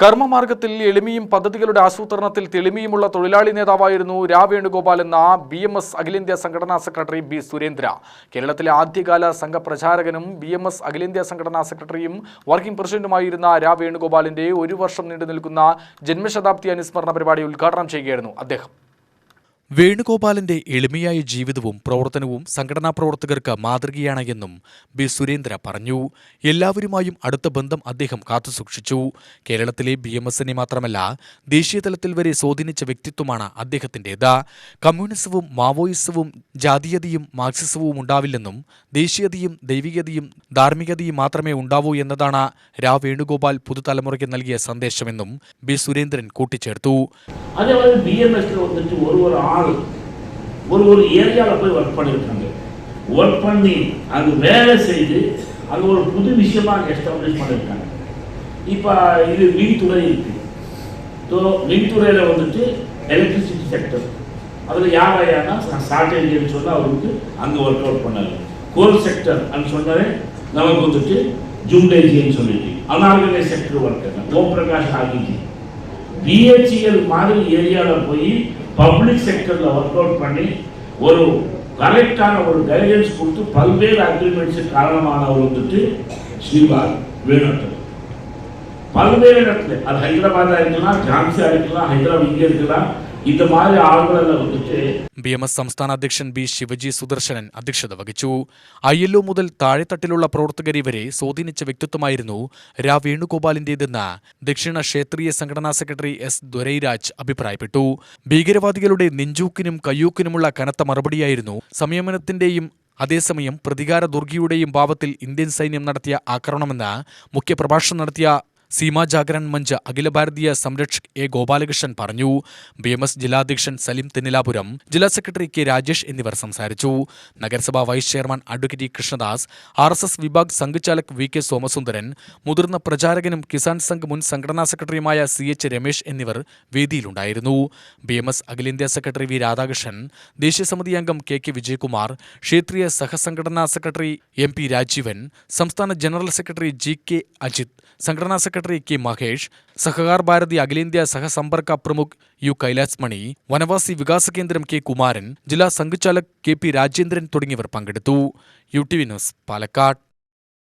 കർമ്മമാർഗത്തിൽ എളിമയും പദ്ധതികളുടെ ആസൂത്രണത്തിൽ തെളിമയുമുള്ള തൊഴിലാളി നേതാവായിരുന്നു രാ വേണുഗോപാൽ എന്ന ബി എം എസ് അഖിലേന്ത്യാ സംഘടനാ സെക്രട്ടറി ബി സുരേന്ദ്ര. കേരളത്തിലെ ആദ്യകാല സംഘപ്രചാരകനും ബി എം എസ് അഖിലേന്ത്യാ സംഘടനാ സെക്രട്ടറിയും വർക്കിംഗ് പ്രസിഡന്റുമായിരുന്ന രാ വേണുഗോപാലിന്റെ ഒരു വർഷം നീണ്ടു നിൽക്കുന്ന ജന്മശതാബ്ദി അനുസ്മരണ പരിപാടി ഉദ്ഘാടനം ചെയ്യുകയായിരുന്നു അദ്ദേഹം. വേണുഗോപാലിന്റെ എളിമയായ ജീവിതവും പ്രവർത്തനവും സംഘടനാ പ്രവർത്തകർക്ക് മാതൃകയാണ് എന്നും ബി സുരേന്ദ്ര പറഞ്ഞു. എല്ലാവരുമായും അടുത്ത ബന്ധം അദ്ദേഹം കാത്തുസൂക്ഷിച്ചു കേരളത്തിലെ ബി എം എസിനെ മാത്രമല്ല ദേശീയതലത്തിൽ വരെ സ്വാധീനിച്ച വ്യക്തിത്വമാണ് അദ്ദേഹത്തിന്റെത് കമ്മ്യൂണിസവും മാവോയിസവും ജാതീയതയും മാർക്സിസവും ഉണ്ടാവില്ലെന്നും ദേശീയതയും ദൈവികതയും ധാർമ്മികതയും മാത്രമേ ഉണ്ടാവൂ എന്നതാണ് രാ വേണുഗോപാൽ പുതുതലമുറയ്ക്ക് നൽകിയ സന്ദേശമെന്നും ബി സുരേന്ദ്രൻ കൂട്ടിച്ചേർത്തു. ஒரு ஒரு ஆள் ஒரு ஒரு ஏரியாவில் போய் ஒர்க் பண்ணியிருக்காங்க ஒர்க் பண்ணி அங்கே வேலை செய்து அங்கே ஒரு புது விஷயமா எஸ்டாப்ளிஷ் பண்ணியிருக்காங்க இப்போ இது மின்துறை இருக்கு. ஸோ மின்துறையில் வந்துட்டு எலக்ட்ரிசிட்டி செக்டர் அதில் யார் ஐயானா இந்தியன்னு சொன்னால் அவருக்கு அங்கே ஒர்க் அவுட் பண்ணார். கோல் செக்டர் அப்படின்னு சொன்னாலே நமக்கு வந்துட்டு ஜூண்டேஜின்னு சொல்லிட்டு unorganised sector worker Om Prakash ஆகிஜி. BHEL மாதிரி ஏரியாவில் போய் பப்ளிக் செக்டரில் ஒர்க் அவுட் பண்ணி ஒரு கரெக்டான ஒரு கைடன்ஸ் கொடுத்து பல்வேறு அக்ரிமெண்ட்ஸு காரணமானவர் வந்துட்டு ஸ்ரீபால் வேணுட்டர் பல்வேறு இடத்துல அது ஹைதராபாத்தாக இருக்கலாம் ஜான்சியாக இருக்கலாம் ஹைதராபாத் இங்கே இருக்கலாம் ബി എം എസ് സംസ്ഥാന അധ്യക്ഷൻ ബി ശിവജി സുദർശനൻ അധ്യക്ഷത വഹിച്ചു. ഐ എൽഒ മുതൽ താഴെത്തട്ടിലുള്ള പ്രവർത്തകർ ഇവരെ സ്വാധീനിച്ച വ്യക്തിത്വമായിരുന്നു രാ വേണുഗോപാലിന്റേതെന്ന് ദക്ഷിണ ക്ഷേത്രീയ സംഘടനാ സെക്രട്ടറി എസ് ദുരൈരാജ് അഭിപ്രായപ്പെട്ടു. ഭീകരവാദികളുടെ നെഞ്ചൂക്കിനും കയ്യൂക്കിനുമുള്ള കനത്ത മറുപടിയായിരുന്നു സംയമനത്തിന്റെയും അതേസമയം പ്രതികാര ദുർഗിയുടെയും ഭാവത്തിൽ ഇന്ത്യൻ സൈന്യം നടത്തിയ ആക്രമണമെന്ന് മുഖ്യപ്രഭാഷണം നടത്തിയ Seema Jagaran Munch Akhila Bharatiya സംരക്ഷക് A Gopalakrishnan പറഞ്ഞു. ബി എം എസ് ജില്ലാധ്യക്ഷൻ സലീം തെന്നിലാപുരം ജില്ലാ സെക്രട്ടറി കെ രാജേഷ് എന്നിവർ സംസാരിച്ചു. നഗരസഭാ vice chairman advocate Krishnadas R S S വിഭാഗ് സംഘചാലക് വി കെ സോമസുന്ദരൻ മുതിർന്ന പ്രചാരകനും കിസാൻ സംഘ് മുൻ സംഘടനാ സെക്രട്ടറിയുമായ സി എച്ച് രമേശ് എന്നിവർ വേദിയിലുണ്ടായിരുന്നു. ബി എം എസ് അഖിലേന്ത്യാ സെക്രട്ടറി വി രാധാകൃഷ്ണൻ ദേശീയ സമിതി അംഗം കെ കെ വിജയകുമാർ ക്ഷേത്രീയ സഹസംഘടനാ സെക്രട്ടറി എം പി രാജീവൻ സംസ്ഥാന general secretary G K Ajith സംഘടനാ സെക്രട്ടറി കെ മഹേഷ് സഹകാർ ഭാരതി അഖിലേന്ത്യാ സഹസമ്പർക്ക പ്രമുഖ് യു കൈലാസ് മണി വനവാസി വികാസ കേന്ദ്രം കെ കുമാരൻ ജില്ലാ സംഘചാലക് കെ പി രാജേന്ദ്രൻ തുടങ്ങിയവർ പങ്കെടുത്തു. U T V news Palakkad.